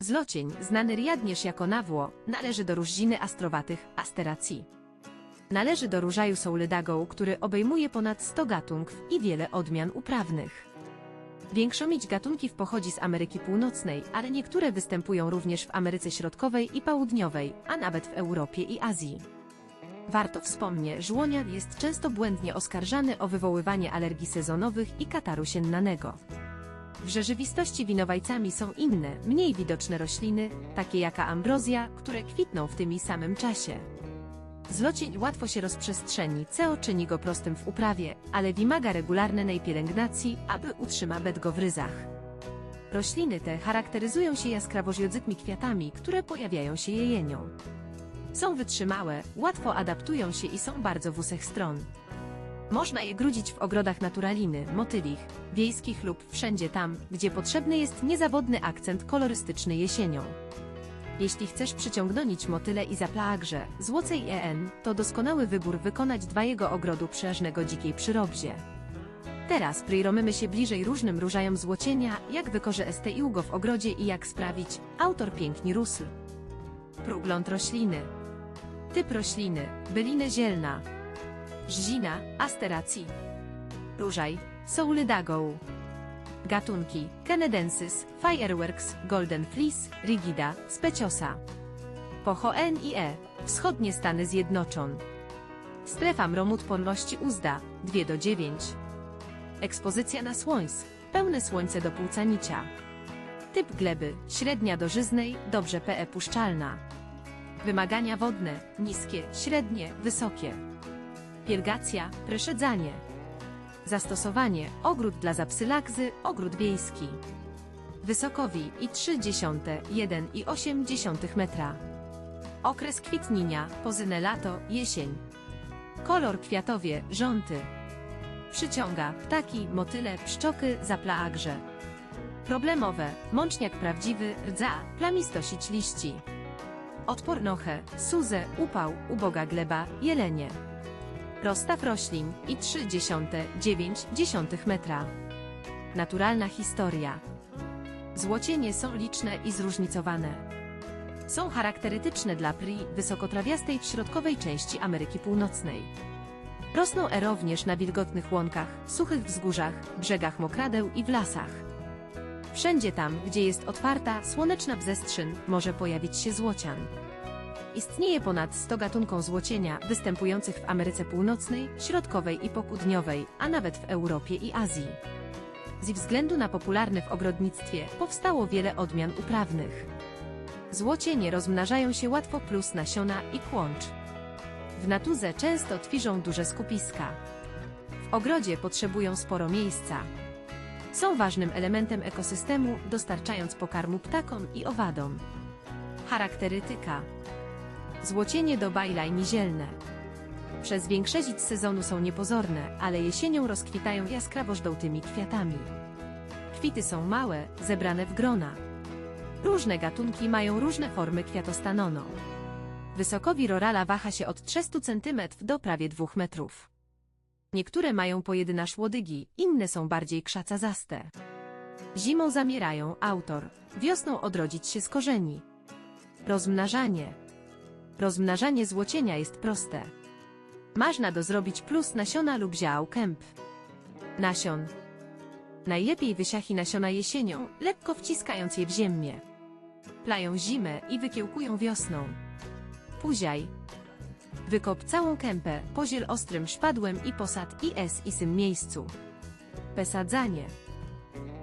Zlocień, znany również jako nawło, należy do rodziny astrowatych Asteraceae. Należy do rodzaju Soulydagą, który obejmuje ponad 100 gatunków i wiele odmian uprawnych. Większość gatunków pochodzi z Ameryki Północnej, ale niektóre występują również w Ameryce Środkowej i Południowej, a nawet w Europie i Azji. Warto wspomnieć, że łonian jest często błędnie oskarżany o wywoływanie alergii sezonowych i kataru siennanego. W rzeczywistości winowajcami są inne, mniej widoczne rośliny, takie jak ambrozja, które kwitną w tym samym czasie. Zlocień łatwo się rozprzestrzeni, co czyni go prostym w uprawie, ale wymaga regularnej pielęgnacji, aby utrzymać go w ryzach. Rośliny te charakteryzują się jaskrawo-żółtymi kwiatami, które pojawiają się jesienią. Są wytrzymałe, łatwo adaptują się i są bardzo wusych stron. Można je grudzić w ogrodach naturaliny, motylich, wiejskich lub wszędzie tam, gdzie potrzebny jest niezawodny akcent kolorystyczny jesienią. Jeśli chcesz przyciągnąć motyle i zaplaagrze, złocej EN, to doskonały wybór wykonać dwa jego ogrodu przeżnego dzikiej przyrobzie. Teraz przyjromymy się bliżej różnym różajom złocienia, jak wykorzystać go w ogrodzie i jak sprawić, autor piękni rósł. Prógląd rośliny. Typ rośliny, byliny zielna. Żzina, asteracji. Różaj, Soulydagą. Gatunki Kenedensis, Fireworks, Golden Fleece, Rigida, Speciosa. Pocho N i E, wschodnie Stany Zjednoczone. Strefa mromódporności uzda, 2 do 9. Ekspozycja na słońce, pełne słońce do płucanicia. Typ gleby, średnia do żyznej, dobrze PE puszczalna. Wymagania wodne, niskie, średnie, wysokie. Pirgacja, przeszedzanie. Zastosowanie, ogród dla zapsylakzy, ogród wiejski. Wysokowi i 3 1 i 8 metra. Okres kwitnienia, pozynę lato, jesień. Kolor kwiatowie, żąty. Przyciąga, ptaki, motyle, pszczoky, zaplaagrze. Problemowe, mączniak prawdziwy, rdza, plamistosić liści. Odpornoche, suzę, upał, uboga gleba, jelenie. Rozstaw roślin i 3,9 metra. Naturalna historia. Złocienie są liczne i zróżnicowane. Są charakterystyczne dla prii wysokotrawiastej w środkowej części Ameryki Północnej. Rosną e również na wilgotnych łąkach, suchych wzgórzach, brzegach mokradeł i w lasach. Wszędzie tam, gdzie jest otwarta, słoneczna przestrzeń, może pojawić się złocian. Istnieje ponad 100 gatunków złocienia występujących w Ameryce Północnej, Środkowej i Południowej, a nawet w Europie i Azji. Ze względu na popularne w ogrodnictwie powstało wiele odmian uprawnych. Złocienie rozmnażają się łatwo plus nasiona i kłącz. W naturze często twirzą duże skupiska. W ogrodzie potrzebują sporo miejsca. Są ważnym elementem ekosystemu, dostarczając pokarmu ptakom i owadom. Charakterytyka Złocienie do bajlajni zielne. Przez większość sezonu są niepozorne, ale jesienią rozkwitają jaskrawo-żółtymi kwiatami. Kwity są małe, zebrane w grona. Różne gatunki mają różne formy kwiatostanono. Wysokowi rorala waha się od 300 cm do prawie 2 metrów. Niektóre mają pojedynasz łodygi, inne są bardziej krzacazaste. Zimą zamierają, autor, wiosną odrodzić się z korzeni. Rozmnażanie. Rozmnażanie złocienia jest proste. Można do zrobić plus nasiona lub ział kęp. Nasion. Najlepiej wysiachi nasiona jesienią, lekko wciskając je w ziemię. Plają zimę i wykiełkują wiosną. Puziaj. Wykop całą kępę, poziel ostrym szpadłem i posad IS i sym miejscu. Pesadzanie.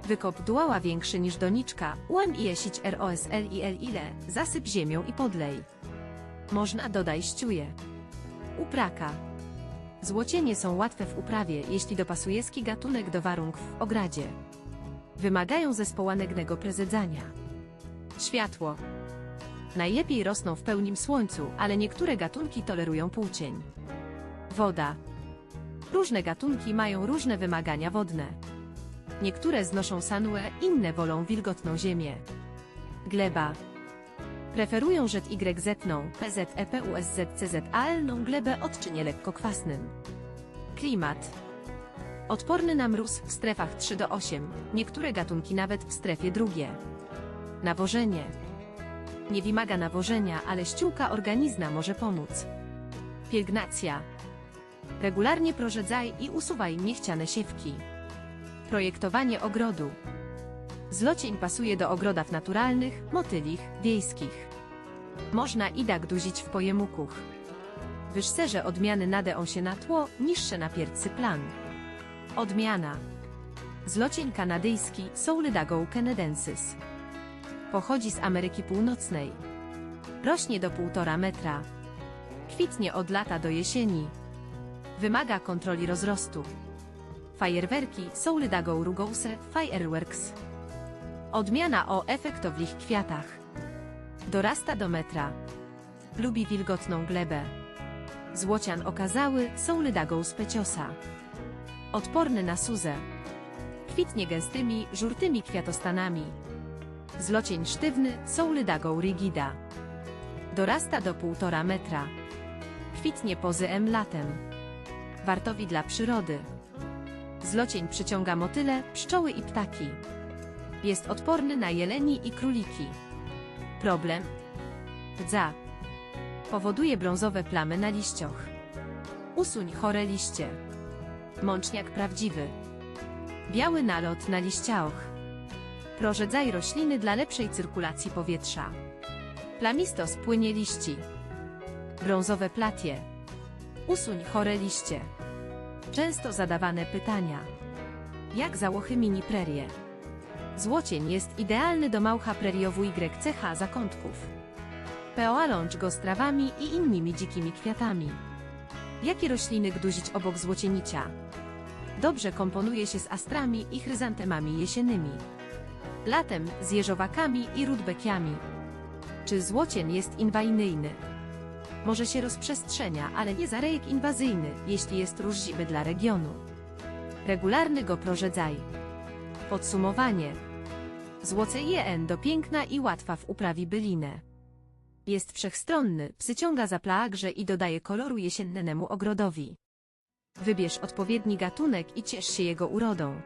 Wykop duała większy niż doniczka, ułem i jesić ROSL i L ile, zasyp ziemią i podlej. Można dodaj ściuje. Upraka. Złocienie są łatwe w uprawie, jeśli dopasuje ski gatunek do warunków w ogradzie. Wymagają zespołanego prezedzania. Światło. Najlepiej rosną w pełnym słońcu, ale niektóre gatunki tolerują półcień. Woda. Różne gatunki mają różne wymagania wodne. Niektóre znoszą sanue, inne wolą wilgotną ziemię. Gleba. Preferują rzet YZ-ną, PZEPUSZCZAL-ną glebę odczynie lekko kwasnym. Klimat. Odporny na mróz w strefach 3 do 8, niektóre gatunki nawet w strefie drugie. Nawożenie. Nie wymaga nawożenia, ale ściółka organizma może pomóc. Pielgnacja. Regularnie prorzedzaj i usuwaj niechciane siewki. Projektowanie ogrodu. Zlocień pasuje do ogrodów naturalnych, motylich, wiejskich. Można i tak duzić w pojemukuch. Wyższerze odmiany nadeą się na tło, niższe na piercy plan. Odmiana. Zlocień kanadyjski Soulydago canadensis. Pochodzi z Ameryki Północnej. Rośnie do 1,5 metra. Kwitnie od lata do jesieni. Wymaga kontroli rozrostu. Fajerwerki Soulydago rugose fireworks. Odmiana o efektownych kwiatach. Dorasta do metra. Lubi wilgotną glebę. Złocian okazały Soulydago speciosa. Odporny na suzę. Kwitnie gęstymi, żółtymi kwiatostanami. Zlocień sztywny Soulydago rigida. Dorasta do 1,5 metra. Kwitnie pozy M latem. Wartowi dla przyrody. Zlocień przyciąga motyle, pszczoły i ptaki. Jest odporny na jeleni i króliki. Problem? Rdza. Powoduje brązowe plamy na liścioch. Usuń chore liście. Mączniak prawdziwy. Biały nalot na liściaoch. Prorzedzaj rośliny dla lepszej cyrkulacji powietrza. Plamisto spłynie liści. Brązowe platie. Usuń chore liście. Często zadawane pytania. Jak załochy mini prerie? Złocień jest idealny do małcha preriowu YCH zakątków. Peoalącz go z trawami i innymi dzikimi kwiatami. Jakie rośliny gduzić obok złocienicia? Dobrze komponuje się z astrami i chryzantemami jesiennymi. Latem z jeżowakami i rudbekiami. Czy złocień jest inwazyjny? Może się rozprzestrzenia, ale nie zarejek inwazyjny, jeśli jest różliwy dla regionu. Regularny go prorzedzaj. Podsumowanie. Złoce JN do piękna i łatwa w uprawie bylinę. Jest wszechstronny, przyciąga za plagrze i dodaje koloru jesiennemu ogrodowi. Wybierz odpowiedni gatunek i ciesz się jego urodą.